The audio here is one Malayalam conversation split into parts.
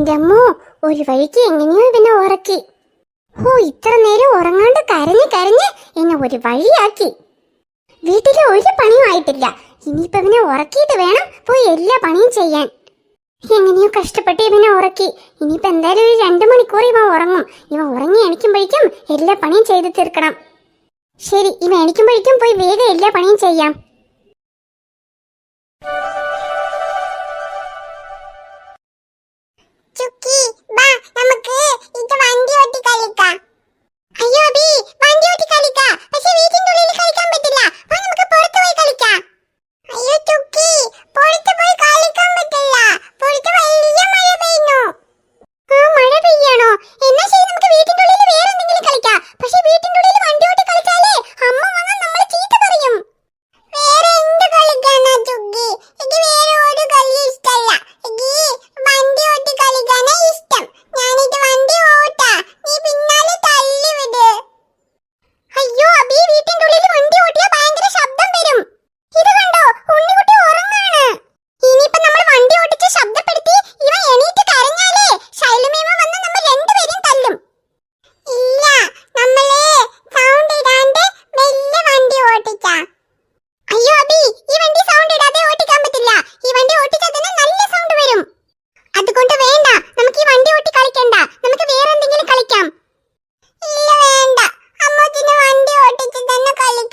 എന്റെ അമ്മോ ഒരു വഴിക്ക് എങ്ങനെയോ ഇവനെ ഉറക്കി. ഓ ഇത്ര നേരം ഉറങ്ങാണ്ട് കരഞ്ഞ് കരഞ്ഞ് എന്നെ ഒരു വഴിയാക്കി. വീട്ടിലെ ഒരു പണിയും ആയിട്ടില്ല. ഇനിയിപ്പോ ഇവനെ ഉറക്കിയിട്ട് വേണം പോയി എല്ലാ പണിയും ചെയ്യാൻ. എങ്ങനെയോ കഷ്ടപ്പെട്ട് ഇവനെ ഉറക്കി. ഇനിയിപ്പോ എന്തായാലും ഒരു രണ്ടു മണിക്കൂർ ഇവൻ ഉറങ്ങും. ഇവൻ ഉറങ്ങി എണിക്കുമ്പോഴേക്കും എല്ലാ പണിയും ചെയ്തു തീർക്കണം. ശരി ഇവ എണിക്കുമ്പോഴേക്കും പോയി വേഗം എല്ലാ പണിയും ചെയ്യാം. Chucky.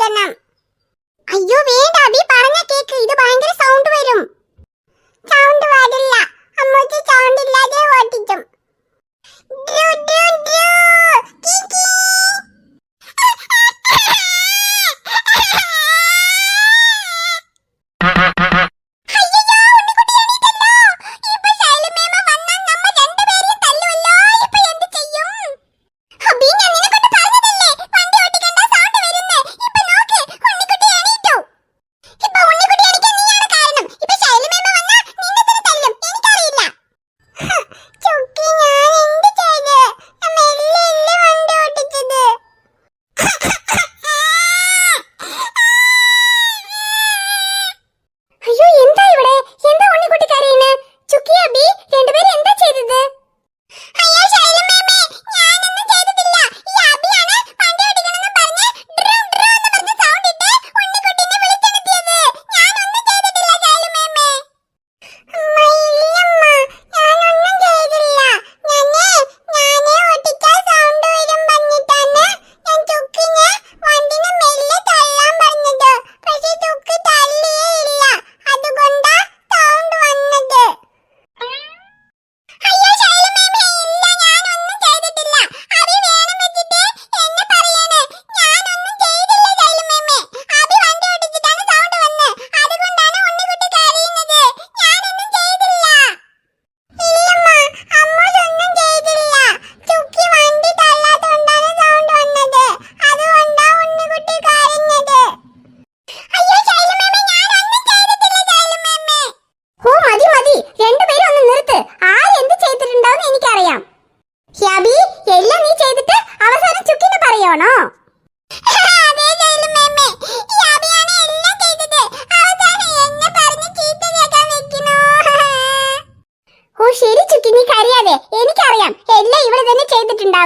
வேண்டாம்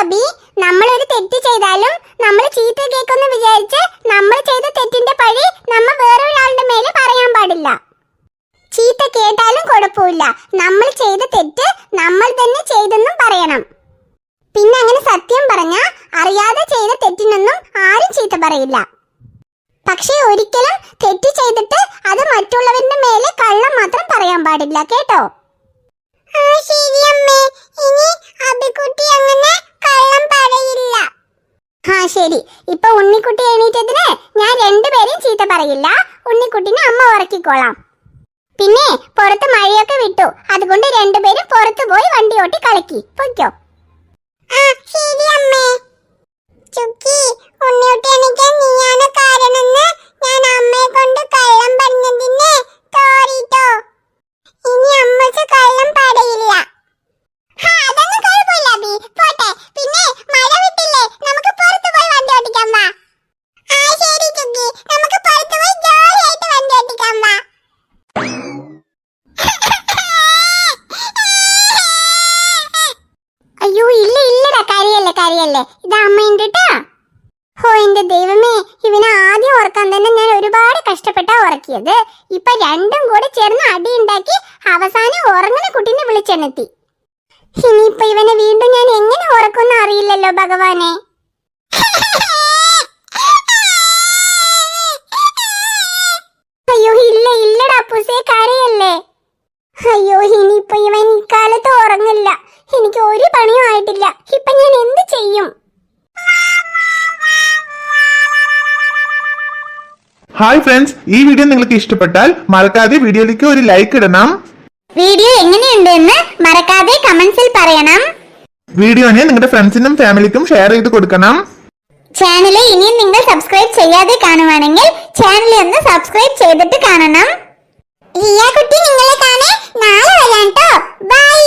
അബി നമ്മൾ ഒരു തെറ്റ് ചെയ്താലും നമ്മൾ ചീത്ത കേൾക്കുമെന്ന് വിചാരിച്ച് നമ്മൾ ചെയ്ത തെറ്റിന്റെ പഴി വേറെ ഒരാളുടെ മേലെ പറയാൻ പാടില്ല. ചീത്ത കേട്ടാലും കുഴപ്പമില്ല. നമ്മൾ ചെയ്ത തെറ്റ് നമ്മൾ തന്നെ ചെയ്തെന്നും പറയണം. പിന്നെ അങ്ങനെ സത്യം പറഞ്ഞ അറിയാതെ ചെയ്ത തെറ്റിനൊന്നും ആരും ചീത്ത പറയില്ല. പക്ഷേ ഒരിക്കലും തെറ്റ് ചെയ്തിട്ട് അത് മറ്റുള്ളവരുടെ മേലെ കള്ളം മാത്രം പറയാൻ പാടില്ല കേട്ടോ ആ ശരി അമ്മേ ഇനി അബിക്കുട്ടി അങ്ങനെ കള്ളം പറയില്ല ആ ശരി. ഇപ്പൊ ഉണ്ണിക്കുട്ടി എണീറ്റതിന് ഞാൻ രണ്ടുപേരെയും ചീത്ത പറയില്ല. ഉണ്ണിക്കുട്ടിനെ അമ്മ ഉറക്കിക്കോളാം. പിന്നെ പുറത്ത് മഴയൊക്കെ വിട്ടു. അതുകൊണ്ട് രണ്ടുപേരും പുറത്തു പോയി വണ്ടി ഓട്ടി കളിക്കി. പൊയ്ക്കോ. ശരി അമ്മേ. ചുക്കി ഉണ്ണിക്കുട്ടി എണീക്കാൻ നീയാണ് കാരണമെന്ന് ഞാൻ അമ്മയെ കൊണ്ട് കള്ളം പറഞ്ഞതിന് തോറിട്ടോ ഇനി അമ്മയ്ക്ക് കള്ളം പാടയില്ല ഹാ, അതൊന്നും കുഴപ്പമില്ല അബി. പോട്ടെ. പിന്നെ മഴ വിട്ടില്ലേ? നമുക്ക് പുറത്ത് പോയി വണ്ടി ഓടിക്കാൻ വാ. ആ, ശരി ചുക്കി. നമുക്ക് പുറത്ത് പോയി ജോളിയായിട്ട് വണ്ടി ഓടിക്കാൻ വാ. അയ്യോ ഇല്ല ഇല്ലടാ കരയല്ലേ? ഇത് അമ്മയുണ്ട്. ഹോ എന്റെ ദൈവമേ ഇവനെ ആദ്യം ഓർക്കാൻ തന്നെ ഞാൻ ഒരുപാട് കഷ്ടപ്പെട്ടാ ഉറക്കിയത്. ഇപ്പൊ രണ്ടും കൂടെ ചേർന്ന് അടി ഉണ്ടാക്കി അവസാനം ഉറങ്ങുന്ന കുട്ടീനെ വിളിച്ചെണ്ണത്തി ഇനിയിപ്പൊ ഇവനെ വീണ്ടും ഞാൻ എങ്ങനെ ഉറക്കുമെന്ന് അറിയില്ലല്ലോ ഭഗവാനെ. അയ്യോ ഇല്ല ഇല്ലടാ പുസേ കരയല്ലേ. അയ്യോ ഇനിയിപ്പൊ ഇവൻ ഇക്കാലത്ത് ഉറങ്ങില്ല. എനിക്ക് ഒരു പണിയും ആയിട്ടില്ല. ഇപ്പൊ ഞാൻ എന്ത് ചെയ്യും? ഹായ് ഫ്രണ്ട്സ് ഈ വീഡിയോ നിങ്ങൾക്ക് ഇഷ്ടപ്പെട്ടാൽ മറക്കാതെ വീഡിയോയിലേക്ക് ഒരു ലൈക്ക് ഇടണം. വീഡിയോ എങ്ങനെയുണ്ടെന്ന് മറക്കാതെ കമന്റ്സിൽ പറയണം. വീഡിയോനെ നിങ്ങളുടെ ഫ്രണ്ട്സിനും ഫാമിലിക്കും ഷെയർ ചെയ്ത് കൊടുക്കണം. ചാനൽ ഇനിയും നിങ്ങൾ സബ്സ്ക്രൈബ് ചെയ്യാതെ കാണുവാണെങ്കിൽ ചാനൽ ഒന്ന് സബ്സ്ക്രൈബ് ചെയ്തിട്ട് കാണണം. കുട്ടി നിങ്ങളെ കാണേ നാളെ വരാം ബൈ